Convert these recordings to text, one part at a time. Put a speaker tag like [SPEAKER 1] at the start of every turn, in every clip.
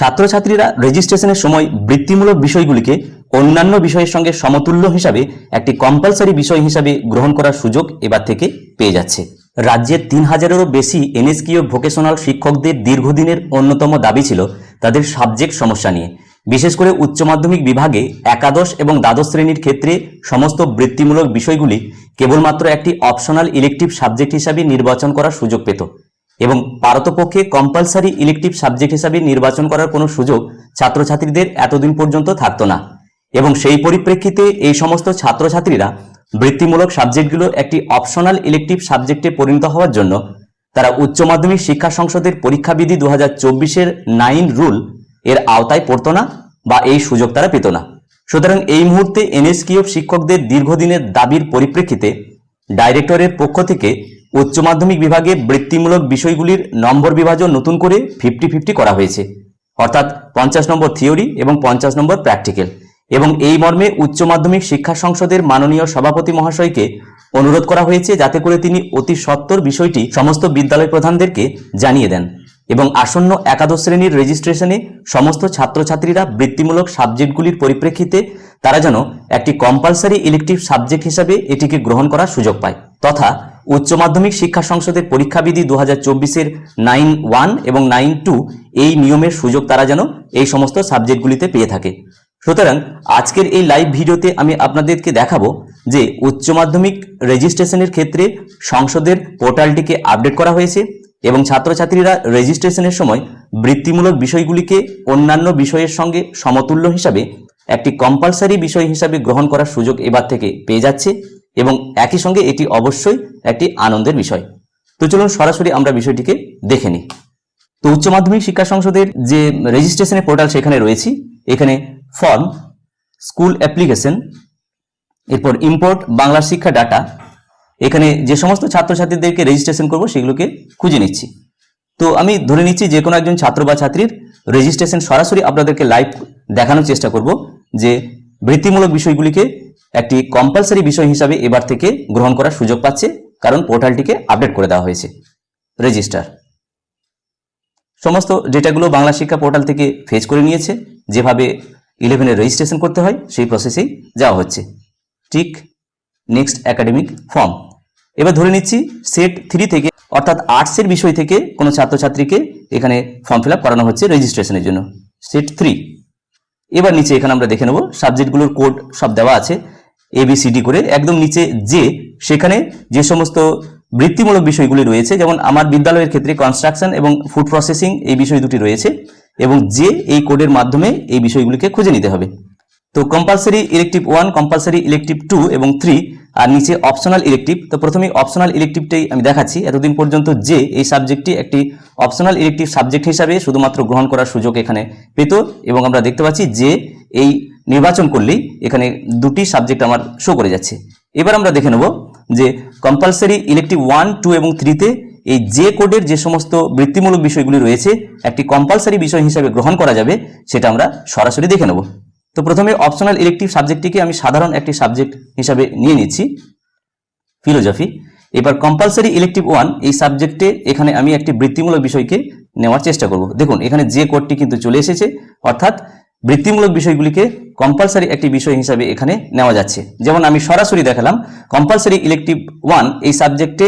[SPEAKER 1] ছাত্রছাত্রীরা রেজিস্ট্রেশনের সময় বৃত্তিমূলক বিষয়গুলিকে অন্যান্য বিষয়ের সঙ্গে সমতুল্য হিসাবে একটি কম্পালসারি বিষয় হিসাবে গ্রহণ করার সুযোগ এবার থেকে পেয়ে যাচ্ছে। রাজ্যের তিন হাজারেরও বেশি এনএসকিউ ভোকেশনাল শিক্ষকদের দীর্ঘদিনের অন্যতম দাবি ছিল তাদের সাবজেক্ট সমস্যা নিয়ে। বিশেষ করে উচ্চ মাধ্যমিক বিভাগে একাদশ এবং দ্বাদশ শ্রেণির ক্ষেত্রে সমস্ত বৃত্তিমূলক বিষয়গুলি কেবলমাত্র একটি অপশনাল ইলেকটিভ সাবজেক্ট হিসাবে নির্বাচন করার সুযোগ পেত। এবং পারতপক্ষে কম্পালসারি ইলেকটিভ সাবজেক্ট হিসাবে নির্বাচন করার কোনো সুযোগ ছাত্রছাত্রীদের এতদিন পর্যন্ত থাকতো না। এবং সেই পরিপ্রেক্ষিতে এই সমস্ত ছাত্রছাত্রীরা বৃত্তিমূলক সাবজেক্টগুলো একটি অপশনাল ইলেকটিভ সাবজেক্টে পরিণত হওয়ার জন্য তারা উচ্চ মাধ্যমিক শিক্ষা সংসদের পরীক্ষাবিধি দু হাজার চব্বিশের নাইন রুল এর আওতায় পড়তো না বা এই সুযোগ তারা পেত না। সুতরাং এই মুহূর্তে এনএসকিউএফ শিক্ষকদের দীর্ঘদিনের দাবির পরিপ্রেক্ষিতে ডাইরেক্টরের পক্ষ থেকে উচ্চ মাধ্যমিক বিভাগে বৃত্তিমূলক বিষয়গুলির নম্বর বিভাজন নতুন করে ফিফটি ফিফটি করা হয়েছে। অর্থাৎ পঞ্চাশ নম্বর থিওরি এবং পঞ্চাশ নম্বর প্র্যাকটিক্যাল এবং এই মর্মে উচ্চ মাধ্যমিক শিক্ষা সংসদের মাননীয় সভাপতি মহাশয়কে অনুরোধ করা হয়েছে যাতে করে তিনি অতি সত্বর বিষয়টি সমস্ত বিদ্যালয় প্রধানদেরকে জানিয়ে দেন এবং আসন্ন একাদশ শ্রেণির রেজিস্ট্রেশনে সমস্ত ছাত্রছাত্রীরা বৃত্তিমূলক সাবজেক্টগুলির পরিপ্রেক্ষিতে তারা যেন একটি কম্পালসারি ইলেকটিভ সাবজেক্ট হিসাবে এটিকে গ্রহণ করার সুযোগ পায়। তথা উচ্চ মাধ্যমিক শিক্ষা সংসদের পরীক্ষাবিধি দু হাজার চব্বিশের নাইন ওয়ান এবং নাইন টু এই নিয়মের সুযোগ তারা যেন এই সমস্ত সাবজেক্টগুলিতে পেয়ে থাকে। সুতরাং আজকের এই লাইভ ভিডিওতে আমি আপনাদেরকে দেখাবো যে উচ্চ মাধ্যমিক রেজিস্ট্রেশনের ক্ষেত্রে সংসদের পোর্টালটিকে আপডেট করা হয়েছে এবং ছাত্রছাত্রীরা রেজিস্ট্রেশনের সময় বৃত্তিমূলক বিষয়গুলিকে অন্যান্য বিষয়ের সঙ্গে সমতুল্য হিসাবে একটি কম্পালসারি বিষয় হিসাবে গ্রহণ করার সুযোগ এবার থেকে পেয়ে যাচ্ছে। এবং একই সঙ্গে এটি অবশ্যই একটি আনন্দের বিষয়। তো চলুন সরাসরি আমরা বিষয়টিকে দেখে নিই। তো উচ্চ মাধ্যমিক শিক্ষা সংসদের যে রেজিস্ট্রেশনের পোর্টাল সেখানে রয়েছে, এখানে ফর্ম স্কুল অ্যাপ্লিকেশন এরপর ইম্পোর্ট বাংলা শিক্ষা ডাটা এখানে যে সমস্ত ছাত্রছাত্রীদেরকে রেজিস্ট্রেশন করব সেগুলোকে খুঁজে নিচ্ছি। তো আমি ধরে নিচ্ছি যে কোনো একজন ছাত্র বা ছাত্রীর রেজিস্ট্রেশন সরাসরি আপনাদেরকে লাইভ দেখানোর চেষ্টা করব যে বৃত্তিমূলক বিষয়গুলিকে একটি কম্পালসারি বিষয় হিসাবে এবার থেকে গ্রহণ করার সুযোগ পাচ্ছে, কারণ পোর্টালটিকে আপডেট করে দেওয়া হয়েছে। রেজিস্টার সমস্ত ডেটাগুলো বাংলা শিক্ষা পোর্টাল থেকে ফেজ করে নিয়েছে। যেভাবে ইলেভেনের রেজিস্ট্রেশন করতে হয়, সেই প্রসেসেই যাওয়া হচ্ছে। ঠিক নেক্সট একাডেমিক ফর্ম এবার ধরে নিচ্ছি সেট থ্রি থেকে, অর্থাৎ আর্টসের বিষয় থেকে কোনো ছাত্রছাত্রীকে এখানে ফর্ম ফিল করানো হচ্ছে রেজিস্ট্রেশনের জন্য। সেট থ্রি এবার নিচে এখানে আমরা দেখে নেব, সাবজেক্টগুলোর কোড সব দেওয়া আছে এবিসিডি করে। একদম নিচে যে সেখানে যে সমস্ত বৃত্তিমূলক বিষয়গুলি রয়েছে, যেমন আমার বিদ্যালয়ের ক্ষেত্রে কনস্ট্রাকশন এবং ফুড প্রসেসিং এই বিষয় দুটি রয়েছে, এবং যে এই কোডের মাধ্যমে এই বিষয়গুলিকে খুঁজে নিতে হবে। তো compulsory elective one compulsory elective two এবং থ্রি আর নিচে অপশনাল ইলেকটিভ তো প্রথমে অপশনাল ইলেকটিভটাই আমি দেখাচ্ছি। এতদিন পর্যন্ত যে এই সাবজেক্টটি একটি অপশনাল ইলেকটিভ সাবজেক্ট হিসাবে শুধুমাত্র গ্রহণ করার সুযোগ এখানে পেত এবং আমরা দেখতে পাচ্ছি যে এই নির্বাচন করলেই এখানে দুটি সাবজেক্ট আমার শো করে যাচ্ছে। এবার আমরা দেখে নেব যে কম্পালসারি ইলেকটিভ ওয়ান টু এবং থ্রিতে এই যে কোডের যে সমস্ত বৃত্তিমূলক বিষয়গুলি রয়েছে, একটি কম্পালসারি বিষয় হিসাবে গ্রহণ করা যাবে, সেটা আমরা সরাসরি দেখে নেব। তো প্রথমে অপশনাল ইলেকটিভ সাবজেক্টটিকে আমি সাধারণ একটি সাবজেক্ট হিসাবে নিয়ে নিচ্ছি ফিলোজফি এবার কম্পালসারি ইলেকটিভ ওয়ান এই সাবজেক্টে এখানে আমি একটি বৃত্তিমূলক বিষয়কে নেওয়ার চেষ্টা করব। দেখুন, এখানে যে কোডটি কিন্তু চলে এসেছে, অর্থাৎ বৃত্তিমূলক বিষয়গুলিকে কম্পালসারি একটি বিষয় হিসাবে এখানে নেওয়া যাচ্ছে। যেমন আমি সরাসরি দেখালাম কম্পালসারি ইলেকটিভ ওয়ান এই সাবজেক্টে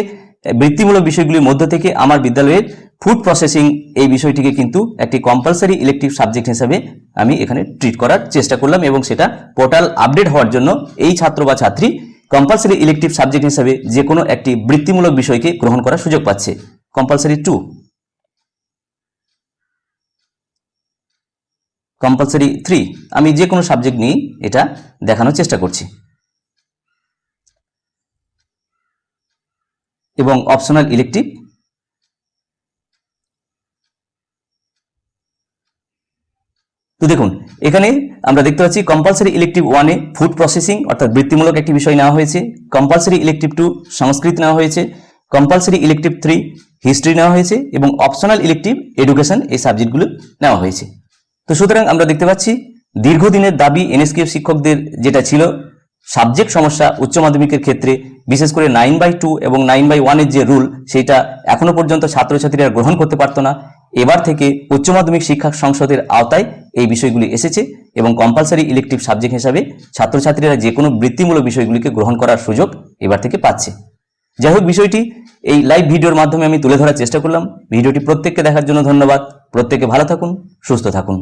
[SPEAKER 1] বৃত্তিমূলক বিষয়গুলির মধ্য থেকে আমার বিদ্যালয়ের ফুড প্রসেসিং এই বিষয়টিকে কিন্তু একটি কম্পালসারি ইলেকটিভ সাবজেক্ট হিসাবে আমি এখানে ট্রিট করার চেষ্টা করলাম এবং সেটা পোর্টাল আপডেট হওয়ার জন্য এই ছাত্র বা ছাত্রী কম্পালসারি ইলেকটিভ সাবজেক্ট হিসাবে যে কোনো একটি বৃত্তিমূলক বিষয়কে গ্রহণ করার সুযোগ পাচ্ছে। কম্পালসারি টু কম্পালসারি থ্রি আমি যে কোনো সাবজেক্ট নিয়ে এটা দেখানোর চেষ্টা করছি। এবং অপশনাল ইলেকটিভ তো দেখুন, এখানে আমরা দেখতে পাচ্ছি কম্পালসারি ইলেকটিভ ওয়ানে ফুড প্রসেসিং অর্থাৎ বৃত্তিমূলক একটি বিষয় নেওয়া হয়েছে। কম্পালসারি ইলেকটিভ টু সংস্কৃত নেওয়া হয়েছে। কম্পালসারি ইলেকটিভ থ্রি হিস্ট্রি নেওয়া হয়েছে এবং অপশনাল ইলেকটিভ এডুকেশন এই সাবজেক্টগুলো নেওয়া হয়েছে। তো সুতরাং আমরা দেখতে পাচ্ছি, দীর্ঘদিনের দাবি এনএসকিউ শিক্ষকদের যেটা ছিল সাবজেক্ট সমস্যা উচ্চ মাধ্যমিকের ক্ষেত্রে, বিশেষ করে নাইন বাই টু এবং নাইন বাই ওয়ানের যে রুল সেইটা এখনও পর্যন্ত ছাত্রছাত্রীরা গ্রহণ করতে পারতো না। এবার থেকে উচ্চ মাধ্যমিক শিক্ষা সংসদের আওতায় এই বিষয়গুলি এসেছে এবং কম্পালসারি ইলেকটিভ সাবজেক্ট হিসাবে ছাত্রছাত্রীরা যে কোনো বৃত্তিমূলক বিষয়গুলিকে গ্রহণ করার সুযোগ এবার থেকে পাচ্ছে। যাই হোক, বিষয়টি এই লাইভ ভিডিওর মাধ্যমে আমি তুলে ধরার চেষ্টা করলাম। ভিডিওটি প্রত্যেককে দেখার জন্য ধন্যবাদ। প্রত্যেকে ভালো থাকুন, সুস্থ থাকুন।